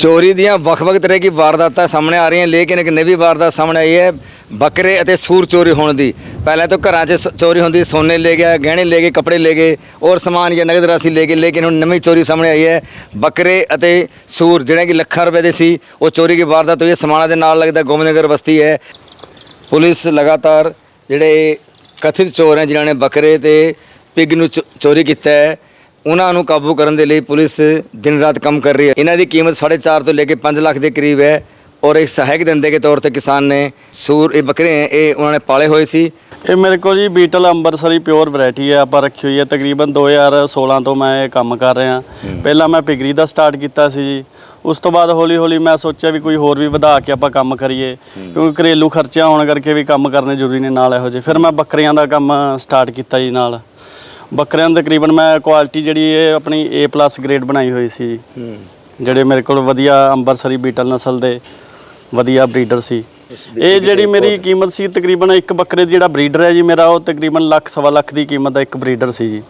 ਚੋਰੀ ਦੀਆਂ ਵੱਖ-ਵੱਖ ਤਰ੍ਹਾਂ ਦੀ ਵਾਰਦਾਤਾਂ ਸਾਹਮਣੇ ਆ ਰਹੀਆਂ, ਲੇਕਿਨ ਇੱਕ ਨਵੀਂ ਵਾਰਦਾਤ ਸਾਹਮਣੇ ਆਈ ਹੈ, ਬੱਕਰੇ ਅਤੇ ਸੂਰ ਚੋਰੀ ਹੋਣ ਦੀ। ਪਹਿਲਾਂ ਤਾਂ ਘਰਾਂ 'ਚ ਸ- ਚੋਰੀ ਹੁੰਦੀ, ਸੋਨੇ ਲੈ ਗਿਆ, ਗਹਿਣੇ ਲੈ ਗਏ, ਕੱਪੜੇ ਲੈ ਗਏ ਔਰ ਸਮਾਨ ਜਾਂ ਨਗਦ ਰਾਸ਼ੀ ਲੈ ਗਏ, ਲੇਕਿਨ ਹੁਣ ਨਵੀਂ ਚੋਰੀ ਸਾਹਮਣੇ ਆਈ ਹੈ। ਬੱਕਰੇ ਅਤੇ ਸੂਰ ਜਿਹੜੇ ਕਿ ਲੱਖਾਂ ਰੁਪਏ ਦੇ ਸੀ, ਉਹ ਚੋਰੀ ਦੀ ਵਾਰਦਾਤ ਹੋਈ ਹੈ, ਸਮਾਣਾ ਦੇ ਨਾਲ ਲੱਗਦਾ ਗੋਬਿੰਦਨਗਰ ਬਸਤੀ ਹੈ। ਪੁਲਿਸ ਲਗਾਤਾਰ ਜਿਹੜੇ ਕਥਿਤ ਚੋਰ ਹੈ, ਜਿਨ੍ਹਾਂ ਨੇ ਬੱਕਰੇ ਤੇ ਪਿਗ ਨੂੰ ਚੋ- ਚੋਰੀ ਕੀਤਾ ਹੈ ਉਹਨਾਂ ਨੂੰ ਕਾਬੂ ਕਰਨ ਦੇ ਲਈ ਪੁਲਿਸ ਦਿਨ ਰਾਤ ਕੰਮ ਕਰ ਰਹੀ ਹੈ। ਇਹਨਾਂ ਦੀ ਕੀਮਤ 4.5 ਤੋਂ ਲੈ ਕੇ 5 ਲੱਖ ਦੇ ਕਰੀਬ ਹੈ ਔਰ ਇੱਕ ਸਹਾਇਕ ਧੰਦੇ ਦੇ ਤੌਰ ਤੇ ਕਿਸਾਨ ਨੇ ਸੂਰ ਇਹ ਬੱਕਰੇ ਹੈ ਇਹ ਉਹਨਾਂ ਨੇ ਪਾਲੇ ਹੋਏ ਸੀ। ਇਹ ਮੇਰੇ ਕੋਲ ਜੀ ਬੀਟਲ ਅੰਬਰਸਰੀ ਪਿਓਰ ਵੈਰਾਈਟੀ ਹੈ ਆਪਾਂ ਰੱਖੀ ਹੋਈ ਹੈ। ਤਕਰੀਬਨ 2016 ਤੋਂ ਮੈਂ ਇਹ ਕੰਮ ਕਰ ਰਿਹਾ। ਪਹਿਲਾਂ ਮੈਂ ਪਿਗਰੀ ਦਾ ਸਟਾਰਟ ਕੀਤਾ ਸੀ ਜੀ। ਉਸ ਤੋਂ ਬਾਅਦ ਹੌਲੀ ਹੌਲੀ ਮੈਂ ਸੋਚਿਆ ਵੀ ਕੋਈ ਹੋਰ ਵੀ ਵਧਾ ਕੇ ਆਪਾਂ ਕੰਮ ਕਰੀਏ। ਕਿਉਂਕਿ ਘਰੇਲੂ ਖਰਚਾ ਹੋਣ ਕਰਕੇ ਵੀ ਕੰਮ ਕਰਨੇ ਜ਼ਰੂਰੀ ਨੇ ਨਾਲ ਇਹੋ ਜਿਹੇ। ਫਿਰ ਮੈਂ ਬੱਕਰੀਆਂ ਦਾ ਕੰਮ ਸਟਾਰਟ ਕੀਤਾ ਜੀ ਨਾਲ। ਬੱਕਰਿਆਂ ਦੀ ਤਕਰੀਬਨ ਮੈਂ ਕੁਆਲਿਟੀ ਜਿਹੜੀ ਇਹ ਆਪਣੀ A+ ਗ੍ਰੇਡ ਬਣਾਈ ਹੋਈ ਸੀ। ਜੀ ਜਿਹੜੇ ਮੇਰੇ ਕੋਲ ਵਧੀਆ ਅੰਬਰਸਰੀ ਬੀਟਲ ਨਸਲ ਦੇ ਵਧੀਆ ਬਰੀਡਰ ਸੀ। ਇਹ ਜਿਹੜੀ ਮੇਰੀ ਕੀਮਤ ਸੀ ਤਕਰੀਬਨ ਇੱਕ ਬੱਕਰੇ ਦੀ ਜਿਹੜਾ ਬਰੀਡਰ ਹੈ ਜੀ ਮੇਰਾ ਉਹ ਤਕਰੀਬਨ ਲੱਖ ਸਵਾ ਲੱਖ ਦੀ ਕੀਮਤ ਦਾ ਇੱਕ ਬਰੀਡਰ ਸੀ ਜੀ।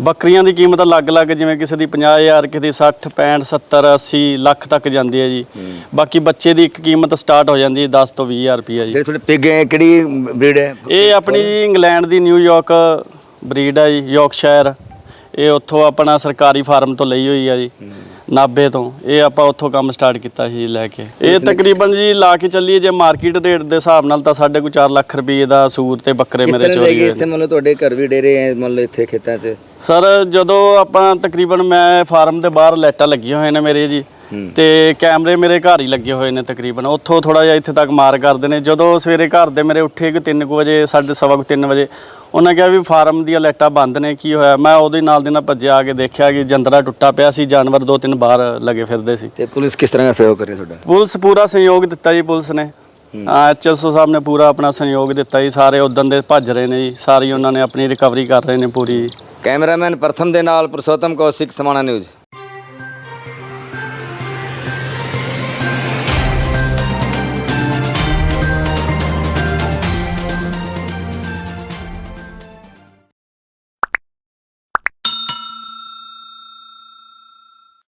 ਬੱਕਰੀਆਂ ਦੀ ਕੀਮਤ ਅਲੱਗ-ਅਲੱਗ ਜਿਵੇਂ ਕਿਸੇ ਦੀ 50000 ਕਿਸੇ ਦੀ 60 65 70 80 ਲੱਖ ਤੱਕ ਜਾਂਦੀ ਹੈ ਜੀ। ਬਾਕੀ ਬੱਚੇ ਦੀ ਇੱਕ ਕੀਮਤ ਸਟਾਰਟ ਹੋ ਜਾਂਦੀ ਹੈ 10 ਤੋਂ 20000 ਰੁਪਈਆ ਜੀ। ਜਿਹੜੇ ਤੁਹਾਡੇ ਪਿਗ ਹੈ ਕਿਹੜੀ ਬਰੀਡ ਹੈ? ਇਹ ਆਪਣੀ ਜੀ ਇੰਗਲੈਂਡ ਦੀ ਨਿਊਯਾਰਕ ਬਰੀਡ ਹੈ ਜੀ ਯਾਰਕਸ਼ਾਇਰ ਇਹ ਉੱਥੋਂ ਆਪਣਾ ਸਰਕਾਰੀ ਫਾਰਮ ਤੋਂ ਲਈ ਹੋਈ ਆ ਜੀ ਨਾਭੇ ਤੋਂ। ਇਹ ਆਪਾਂ ਉੱਥੋਂ ਕੰਮ ਸਟਾਰਟ ਕੀਤਾ ਸੀ ਲੈ ਕੇ। ਇਹ ਤਕਰੀਬਨ ਜੀ ਲਾ ਕੇ ਚੱਲੀਏ ਜੇ ਮਾਰਕੀਟ ਰੇਟ ਦੇ ਹਿਸਾਬ ਨਾਲ ਤਾਂ ਸਾਡੇ ਕੋਲ 4 ਲੱਖ ਰੁਪਏ ਦਾ ਸੂਟ ਤੇ ਬੱਕਰੇ ਮੇਰੇ ਚੋਰੀ ਹੋਏ ਇੱਥੇ? ਮੰਨ ਲਓ ਤੁਹਾਡੇ ਘਰ ਵੀ ਡੇਰੇ ਹੈ ਮੰਨ ਲਓ ਇੱਥੇ ਖੇਤਾਂ 'ਚ? ਸਰ ਜਦੋਂ ਆਪਾਂ ਤਕਰੀਬਨ ਮੈਂ ਫਾਰਮ ਦੇ ਬਾਹਰ ਲਾਈਟਾਂ ਲੱਗੀਆਂ ਹੋਏ ਨੇ ਮੇਰੇ ਜੀ ਤੇ ਕੈਮਰੇ ਮੇਰੇ ਘਰ ਹੀ ਲੱਗੇ ਹੋਏ ਨੇ ਤਕਰੀਬਨ। ਉੱਥੋਂ ਥੋੜਾ ਜਿਹਾ ਇੱਥੇ ਤੱਕ ਮਾਰ ਕਰਦੇ ਨੇ। ਜਦੋਂ ਸਵੇਰੇ ਘਰ ਦੇ ਮੇਰੇ ਉੱਠੇ ਕਿ 3 ਵਜੇ ਸਾਢੇ ਸਵਾ ਕੁ 3 ਵਜੇ ਉਹਨਾਂ ਕਿਹਾ ਵੀ ਫਾਰਮ ਦੀਆਂ ਲਾਈਟਾਂ ਬੰਦ ਨੇ ਕੀ ਹੋਇਆ? ਮੈਂ ਉਹਦੇ ਨਾਲ ਦੇ ਨਾਲ ਭੱਜਿਆ ਆ ਕੇ ਦੇਖਿਆ ਕਿ ਜੰਦਰਾ ਟੁੱਟਾ ਪਿਆ ਸੀ ਜਾਨਵਰ ਦੋ ਤਿੰਨ ਬਾਹਰ ਲੱਗੇ ਫਿਰਦੇ ਸੀ। ਤੇ ਪੁਲਿਸ ਕਿਸ ਤਰ੍ਹਾਂ ਦਾ ਸਹਿਯੋਗ ਕਰ ਰਹੀ ਤੁਹਾਡਾ? ਪੁਲਿਸ ਪੂਰਾ ਸਹਿਯੋਗ ਦਿੱਤਾ ਜੀ ਪੁਲਿਸ ਨੇ। ਐਚਐਸਓ ਸਾਹਿਬ ਨੇ ਪੂਰਾ ਆਪਣਾ ਸਹਿਯੋਗ ਦਿੱਤਾ ਜੀ। ਸਾਰੇ ਉਦੋਂ ਦੇ ਭੱਜ ਰਹੇ ਨੇ ਜੀ। ਸਾਰੀ ਉਹਨਾਂ ਨੇ ਆਪਣੀ ਰਿਕਵਰੀ ਕਰ ਰਹੇ ਨੇ ਪੂਰੀ। ਕੈਮਰਾਮੈਨ ਪ੍ਰਥਮ ਦੇ ਨਾਲ ਪੁਰਸ਼ੋਤਮ ਕੌਸ਼ਿਕ ਸਮਾਣਾ ਨਿਊਜ਼।